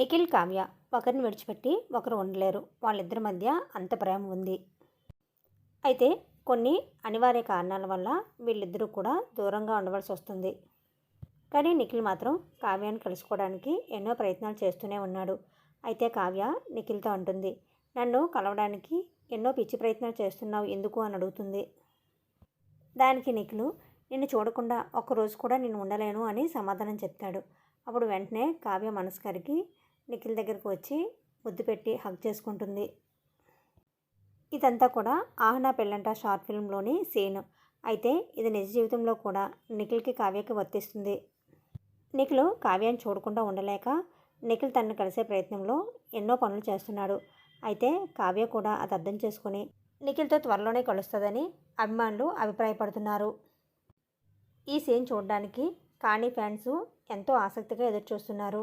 నిఖిల్ కావ్య ఒకరిని విడిచిపెట్టి ఒకరు ఉండలేరు వాళ్ళిద్దరి మధ్య అంత ప్రేమ ఉంది అయితే కొన్ని అనివార్య కారణాల వల్ల వీళ్ళిద్దరూ కూడా దూరంగా ఉండవలసి వస్తుంది కానీ నిఖిల్ మాత్రం కావ్యాన్ని కలుసుకోవడానికి ఎన్నో ప్రయత్నాలు చేస్తూనే ఉన్నాడు అయితే కావ్య నిఖిల్తో అంటుంది నన్ను కలవడానికి ఎన్నో పిచ్చి ప్రయత్నాలు చేస్తున్నావు ఎందుకు అని అడుగుతుంది దానికి నిఖిలు నిన్ను చూడకుండా ఒక్కరోజు కూడా నేను ఉండలేను అని సమాధానం చెప్తాడు అప్పుడు వెంటనే కావ్య మనస్కరికి నిఖిల్ దగ్గరకు వచ్చి ముద్దు పెట్టి హక్ చేసుకుంటుంది ఇదంతా కూడా ఆహనా పెళ్ళంట షార్ట్ ఫిల్మ్లోని సీన్ అయితే ఇది నిజ జీవితంలో కూడా నిఖిల్కి కావ్యకి వర్తిస్తుంది నిఖిల్ కావ్యాన్ని చూడకుండా ఉండలేక నిఖిల్ తనను కలిసే ప్రయత్నంలో ఎన్నో పనులు చేస్తున్నాడు అయితే కావ్య కూడా అది అర్థం చేసుకుని నిఖిల్తో త్వరలోనే కలుస్తుందని అభిమానులు అభిప్రాయపడుతున్నారు ఈ సీన్ చూడడానికి కాణి ఫ్యాన్స్ ఎంతో ఆసక్తిగా ఎదురుచూస్తున్నారు